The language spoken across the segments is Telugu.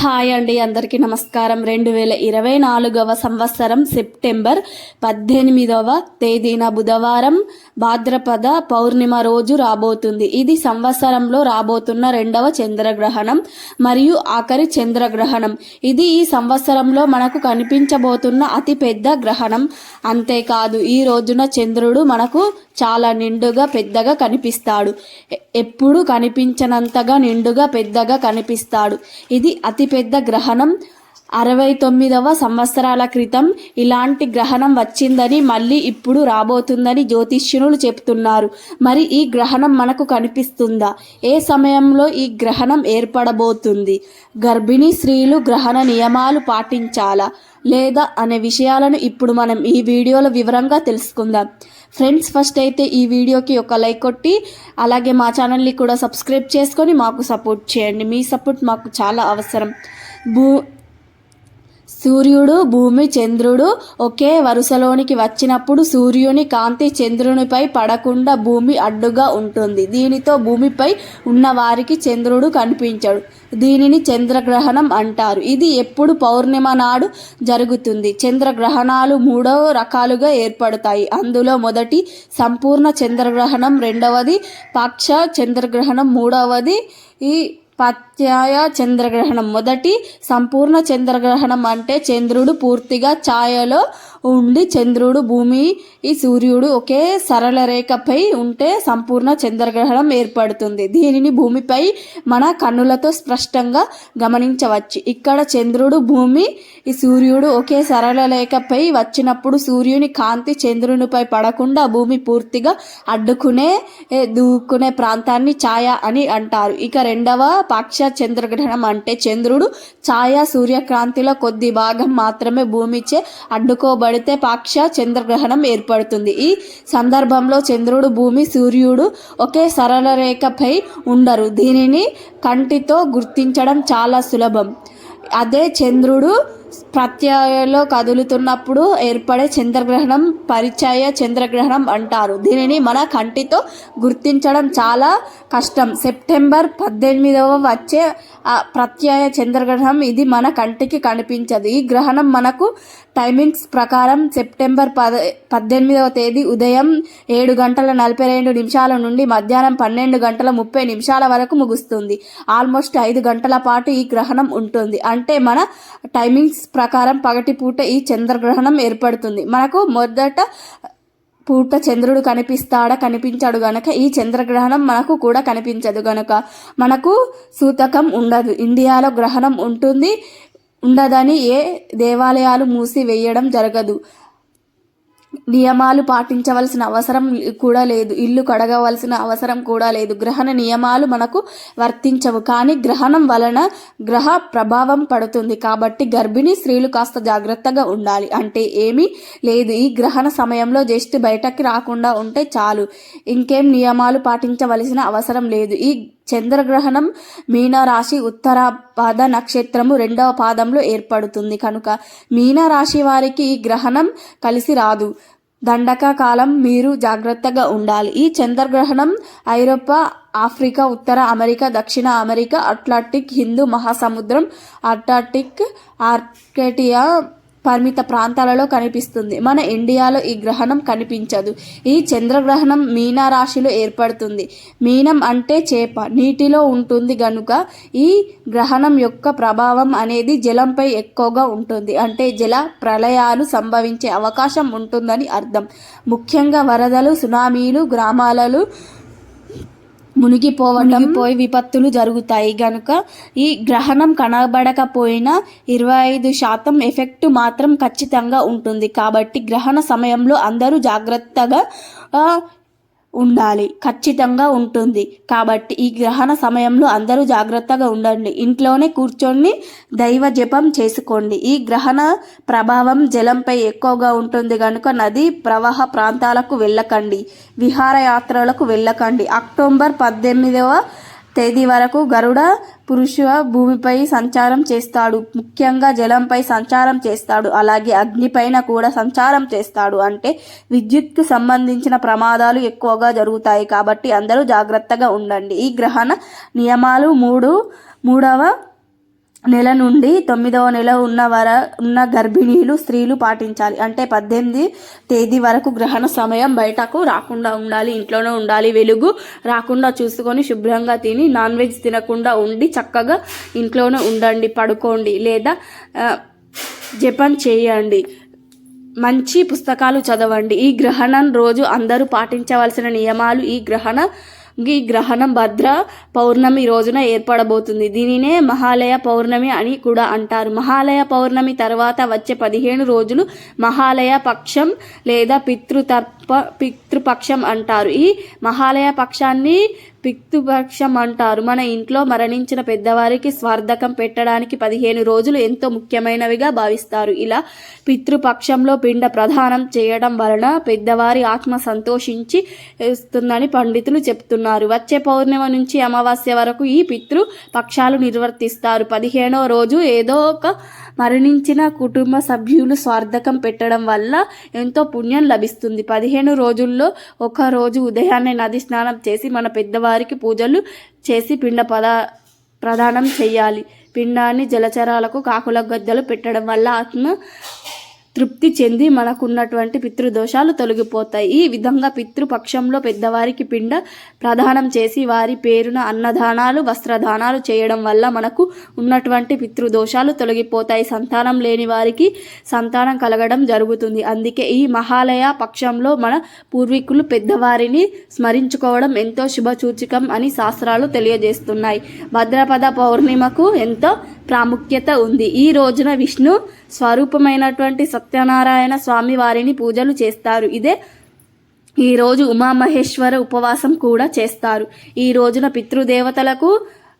హాయ్ అండి అందరికీ నమస్కారం. రెండు వేల ఇరవై నాలుగవ సంవత్సరం సెప్టెంబర్ పద్దెనిమిదవ తేదీన బుధవారం భాద్రపద పౌర్ణిమ రోజు రాబోతుంది. ఇది సంవత్సరంలో రాబోతున్న రెండవ చంద్రగ్రహణం మరియు ఆఖరి చంద్రగ్రహణం. ఇది ఈ సంవత్సరంలో మనకు కనిపించబోతున్న అతిపెద్ద గ్రహణం. అంతేకాదు ఈ రోజున చంద్రుడు మనకు చాలా నిండుగా పెద్దగా కనిపిస్తాడు. ఎప్పుడు కనిపించనంతగా నిండుగా పెద్దగా కనిపిస్తాడు. ఇది అతి అతిపెద్ద గ్రహణం అరవై తొమ్మిదవ సంవత్సరాల క్రితం ఇలాంటి గ్రహణం వచ్చిందని మళ్ళీ ఇప్పుడు రాబోతుందని జ్యోతిష్యులు చెప్తున్నారు. మరి ఈ గ్రహణం మనకు కనిపిస్తుందా? ఏ సమయంలో ఈ గ్రహణం ఏర్పడబోతుంది? గర్భిణీ స్త్రీలు గ్రహణ నియమాలు పాటించాలా? లేదా అనే విషయాలను ఇప్పుడు మనం ఈ వీడియోలో వివరంగా తెలుసుకుందాం. ఫ్రెండ్స్ ఫస్ట్ అయితే ఈ వీడియోకి ఒక లైక్ కొట్టి అలాగే మా ఛానల్ని కూడా సబ్స్క్రైబ్ చేసుకొని మాకు సపోర్ట్ చేయండి. మీ సపోర్ట్ మాకు చాలా అవసరం. భూ సూర్యుడు భూమి చంద్రుడు ఒకే వరుసలోనికి వచ్చినప్పుడు సూర్యుని కాంతి చంద్రునిపై పడకుండా భూమి అడ్డుగా ఉంటుంది. దీనితో భూమిపై ఉన్న వారికి చంద్రుడు కనిపించడు. దీనిని చంద్రగ్రహణం అంటారు. ఇది ఎప్పుడు పౌర్ణిమ నాడు జరుగుతుంది. చంద్రగ్రహణాలు మూడో రకాలుగా ఏర్పడతాయి. అందులో మొదటి సంపూర్ణ చంద్రగ్రహణం రెండవది పాక్ష చంద్రగ్రహణం మూడవది ఈ పత్యాయ చంద్రగ్రహణం. మొదటి సంపూర్ణ చంద్రగ్రహణం అంటే చంద్రుడు పూర్తిగా ఛాయలో ఉండి చంద్రుడు భూమి ఈ సూర్యుడు ఒకే సరళ రేఖపై ఉంటే సంపూర్ణ చంద్రగ్రహణం ఏర్పడుతుంది. దీనిని భూమిపై మన కన్నులతో స్పష్టంగా గమనించవచ్చు. ఇక్కడ చంద్రుడు భూమి ఈ సూర్యుడు ఒకే సరళ రేఖపై వచ్చినప్పుడు సూర్యుని కాంతి చంద్రునిపై పడకుండా భూమి పూర్తిగా అడ్డుకునే దూకునే ప్రాంతాన్ని ఛాయ అని అంటారు. ఇక రెండవ పాక్ష చంద్రగ్రహణం అంటే చంద్రుడు ఛాయ సూర్యకాంతిలో కొద్ది భాగం మాత్రమే భూమిచే పడితే పాక్ష చంద్రగ్రహణం ఏర్పడుతుంది. ఈ సందర్భంలో చంద్రుడు భూమి సూర్యుడు ఒకే సరళ రేఖపై ఉండరు. దీనిని కంటితో గుర్తించడం చాలా సులభం. అదే చంద్రుడు ప్రత్యయలో కదులుతున్నప్పుడు ఏర్పడే చంద్రగ్రహణం పరిచయ చంద్రగ్రహణం అంటారు. దీనిని మన కంటితో గుర్తించడం చాలా కష్టం. సెప్టెంబర్ పద్దెనిమిదవ వచ్చే ప్రత్యయ చంద్రగ్రహణం ఇది మన కంటికి కనిపించదు. ఈ గ్రహణం మనకు టైమింగ్స్ ప్రకారం సెప్టెంబర్ పద పద్దెనిమిదవ తేదీ ఉదయం ఏడు గంటల నలభై రెండు నిమిషాల నుండి మధ్యాహ్నం పన్నెండు గంటల ముప్పై నిమిషాల వరకు ముగుస్తుంది. ఆల్మోస్ట్ ఐదు గంటల పాటు ఈ గ్రహణం ఉంటుంది. అంటే మన టైమింగ్స్ ప్రకారం పగటిపూట ఈ చంద్రగ్రహణం ఏర్పడుతుంది. మనకు మొదట పూట చంద్రుడు కనిపిస్తాడా కనిపించాడు గనక ఈ చంద్రగ్రహణం మనకు కూడా కనిపించదు గనక. మనకు సూతకం ఉండదు. ఇండియాలో గ్రహణం ఉంటుంది. ఉండదని ఏ దేవాలయాలు మూసివేయడం జరగదు. నియమాలు పాటించవలసిన అవసరం కూడా లేదు. ఇల్లు కడగవలసిన అవసరం కూడా లేదు. గ్రహణ నియమాలు మనకు వర్తించవు. కానీ గ్రహణం వలన గ్రహ ప్రభావం పడుతుంది. కాబట్టి గర్భిణీ స్త్రీలు కాస్త జాగ్రత్తగా ఉండాలి. అంటే ఏమీ లేదు. ఈ గ్రహణ సమయంలో జస్ట్ బయటకి రాకుండా ఉంటే చాలు. ఇంకేం నియమాలు పాటించవలసిన అవసరం లేదు. ఈ చంద్రగ్రహణం మీనరాశి ఉత్తర పాద నక్షత్రము రెండవ పాదంలో ఏర్పడుతుంది. కనుక మీనరాశి వారికి ఈ గ్రహణం కలిసి రాదు. దండక కాలం మీరు జాగ్రత్తగా ఉండాలి. ఈ చంద్రగ్రహణం ఐరోపా ఆఫ్రికా ఉత్తర అమెరికా దక్షిణ అమెరికా అట్లాంటిక్ హిందూ మహాసముద్రం అట్లాంటిక్ ఆర్కేటియా పరిమిత ప్రాంతాలలో కనిపిస్తుంది. మన ఇండియాలో ఈ గ్రహణం కనిపించదు. ఈ చంద్రగ్రహణం మీన రాశిలో ఏర్పడుతుంది. మీనం అంటే చేప. నీటిలో ఉంటుంది గనుక ఈ గ్రహణం యొక్క ప్రభావం అనేది జలంపై ఎక్కువగా ఉంటుంది. అంటే జల ప్రళయాలు సంభవించే అవకాశం ఉంటుందని అర్థం. ముఖ్యంగా వరదలు సునామీలు గ్రామాలలో మునిగిపోవడం పోయి విపత్తులు జరుగుతాయి. గనుక ఈ గ్రహణం కనబడకపోయినా ఇరవై ఐదు శాతం ఎఫెక్ట్ మాత్రం ఖచ్చితంగా ఉంటుంది. కాబట్టి గ్రహణ సమయంలో అందరూ జాగ్రత్తగా ఉండాలి. ఖచ్చితంగా ఉంటుంది. కాబట్టి ఈ గ్రహణ సమయంలో అందరూ జాగ్రత్తగా ఉండండి. ఇంట్లోనే కూర్చొని దైవ జపం చేసుకోండి. ఈ గ్రహణ ప్రభావం జలంపై ఎక్కువగా ఉంటుంది కనుక నది ప్రవాహ ప్రాంతాలకు వెళ్ళకండి. విహారయాత్రలకు వెళ్ళకండి. అక్టోబర్ పద్దెనిమిదవ తేదీ వరకు గరుడ పురుష భూమిపై సంచారం చేస్తాడు. ముఖ్యంగా జలంపై సంచారం చేస్తాడు. అలాగే అగ్నిపైన కూడా సంచారం చేస్తాడు. అంటే విద్యుత్కు సంబంధించిన ప్రమాదాలు ఎక్కువగా జరుగుతాయి. కాబట్టి అందరూ జాగ్రత్తగా ఉండండి. ఈ గ్రహణ నియమాలు మూడు మూడవ నెల నుండి తొమ్మిదవ నెల ఉన్న వర ఉన్న గర్భిణీలు స్త్రీలు పాటించాలి. అంటే పద్దెనిమిది తేదీ వరకు గ్రహణ సమయం బయటకు రాకుండా ఉండాలి ఇంట్లోనే ఉండాలి. వెలుగు రాకుండా చూసుకొని శుభ్రంగా తిని నాన్ వెజ్ తినకుండా ఉండి చక్కగా ఇంట్లోనే ఉండండి పడుకోండి. లేదా జపం చేయండి. మంచి పుస్తకాలు చదవండి. ఈ గ్రహణం రోజు అందరూ పాటించవలసిన నియమాలు ఈ గ్రహణ ఈ గ్రహణం భద్ర పౌర్ణమి రోజున ఏర్పడబోతుంది. దీనినే మహాలయ పౌర్ణమి అని కూడా అంటారు. మహాలయ పౌర్ణమి తర్వాత వచ్చే పదిహేను రోజులు మహాలయ పక్షం లేదా పితృతర్ప పితృపక్షం అంటారు. ఈ మహాలయ పక్షాన్ని పితృపక్షం అంటారు మన ఇంట్లో మరణించిన పెద్దవారికి స్వార్థకం పెట్టడానికి పదిహేను రోజులు ఎంతో ముఖ్యమైనవిగా భావిస్తారు. ఇలా పితృపక్షంలో పిండ ప్రదానం చేయడం వలన పెద్దవారి ఆత్మ సంతోషించి వస్తుందని పండితులు చెప్తున్నారు. వచ్చే పౌర్ణమి నుంచి అమావాస్య వరకు ఈ పితృ పక్షాలు నిర్వర్తిస్తారు. పదిహేనో రోజు ఏదో ఒక మరణించిన కుటుంబ సభ్యులు స్వార్థకం పెట్టడం వల్ల ఎంతో పుణ్యం లభిస్తుంది. పదిహేను రోజుల్లో ఒక రోజు ఉదయాన్నే నది స్నానం చేసి మన పెద్దవారికి పూజలు చేసి పిండ పద ప్రదానం చేయాలి. పిండాన్ని జలచరాలకు కాకుల గద్దలు పెట్టడం వల్ల ఆత్మ తృప్తి చెంది మనకున్నటువంటి పితృదోషాలు తొలగిపోతాయి. ఈ విధంగా పితృపక్షంలో పెద్దవారికి పిండ ప్రదానం చేసి వారి పేరున అన్నదానాలు వస్త్రదానాలు చేయడం వల్ల మనకు ఉన్నటువంటి పితృదోషాలు తొలగిపోతాయి. సంతానం లేని వారికి సంతానం కలగడం జరుగుతుంది. అందుకే ఈ మహాలయ పక్షంలో మన పూర్వీకులు పెద్దవారిని స్మరించుకోవడం ఎంతో శుభసూచకం అని శాస్త్రాలు తెలియజేస్తున్నాయి. భద్రపద పౌర్ణిమకు ఎంతో ప్రాముఖ్యత ఉంది. ఈ రోజున విష్ణు స్వరూపమైనటువంటి సత్యనారాయణ స్వామి వారిని పూజలు చేస్తారు. ఇదే ఈ రోజు ఉమామహేశ్వర ఉపవాసం కూడా చేస్తారు. ఈ రోజున పితృదేవతలకు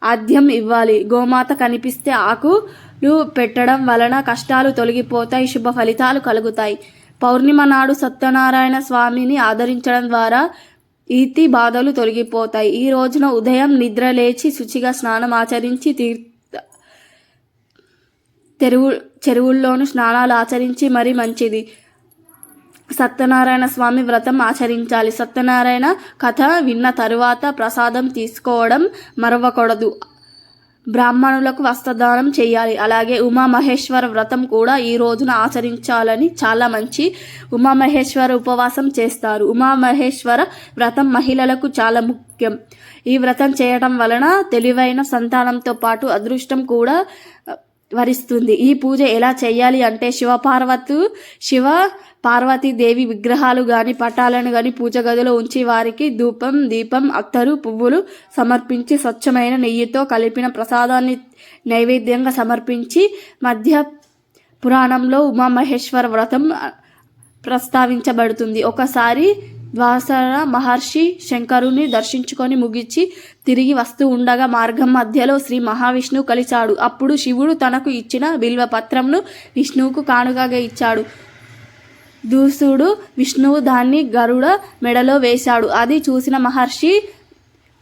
ఆద్యం ఇవ్వాలి. గోమాత కనిపిస్తే ఆకులు పెట్టడం వలన కష్టాలు తొలగిపోతాయి శుభ ఫలితాలు కలుగుతాయి. పౌర్ణిమ నాడు సత్యనారాయణ స్వామిని ఆదరించడం ద్వారా ఈతి బాధలు తొలగిపోతాయి. ఈ రోజున ఉదయం నిద్ర లేచి శుచిగా స్నానం ఆచరించి తీర్థ తెరువు చెరువుల్లోనూ స్నానాలు ఆచరించి మరీ మంచిది. సత్యనారాయణ స్వామి వ్రతం ఆచరించాలి. సత్యనారాయణ కథ విన్న తరువాత ప్రసాదం తీసుకోవడం మరవకూడదు. బ్రాహ్మణులకు వస్త్రదానం చేయాలి. అలాగే ఉమామహేశ్వర వ్రతం కూడా ఈ రోజున ఆచరించాలని చాలా మంచి ఉమామహేశ్వర ఉపవాసం చేస్తారు. ఉమామహేశ్వర వ్రతం మహిళలకు చాలా ముఖ్యం. ఈ వ్రతం చేయడం వలన తెలివైన సంతానంతో పాటు అదృష్టం కూడా వరిస్తుంది. ఈ పూజ ఎలా చేయాలి అంటే శివ పార్వతీ శివ పార్వతీదేవి విగ్రహాలు గాని పటాలను గాని పూజ గదిలో ఉంచి వారికి ధూపం దీపం అత్తరు పువ్వులు సమర్పించి స్వచ్ఛమైన నెయ్యితో కలిపిన ప్రసాదాన్ని నైవేద్యంగా సమర్పించి మధ్య పురాణంలో ఉమామహేశ్వర వ్రతం ప్రస్తావించబడుతుంది. ఒకసారి ద్వాసర మహర్షి శంకరుని దర్శించుకొని ముగించి తిరిగి వస్తూ ఉండగా మార్గం మధ్యలో శ్రీ మహావిష్ణువు కలిశాడు. అప్పుడు శివుడు తనకు ఇచ్చిన బిల్వపత్రంను విష్ణువుకు కానుకగా ఇచ్చాడు. దూసుడు విష్ణువు దాన్ని గరుడ మెడలో వేశాడు. అది చూసిన మహర్షి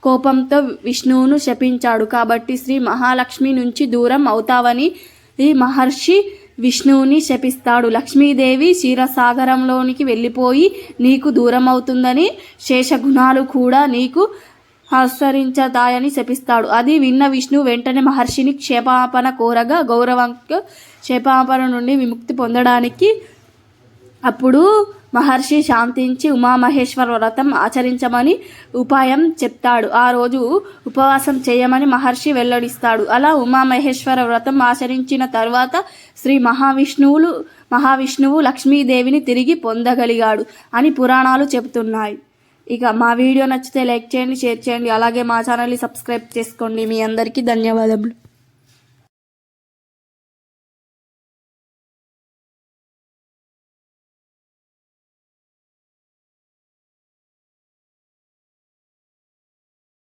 కోపంతో విష్ణువును శపించాడు. కాబట్టి శ్రీ మహాలక్ష్మి నుంచి దూరం అవుతావని ఈ మహర్షి విష్ణువుని శపిస్తాడు. లక్ష్మీదేవి క్షీరసాగరంలోనికి వెళ్ళిపోయి నీకు దూరం అవుతుందని శేషగుణాలు కూడా నీకు ఆశ్రయించతాయని శపిస్తాడు. అది విన్న విష్ణు వెంటనే మహర్షిని క్షేపాపన కోరగా గౌరవంగా క్షేపాపణ నుండి విముక్తి పొందడానికి అప్పుడు మహర్షి శాంతించి ఉమామహేశ్వర వ్రతం ఆచరించమని ఉపాయం చెప్తాడు. ఆ రోజు ఉపవాసం చేయమని మహర్షి వెల్లడిస్తాడు. అలా ఉమామహేశ్వర వ్రతం ఆచరించిన తర్వాత శ్రీ మహావిష్ణువులు మహావిష్ణువు లక్ష్మీదేవిని తిరిగి పొందగలిగాడు అని పురాణాలు చెబుతున్నాయి. ఇక మా వీడియో నచ్చితే లైక్ చేయండి షేర్ చేయండి. అలాగే మా ఛానల్ని సబ్స్క్రైబ్ చేసుకోండి. మీ అందరికీ ధన్యవాదములు.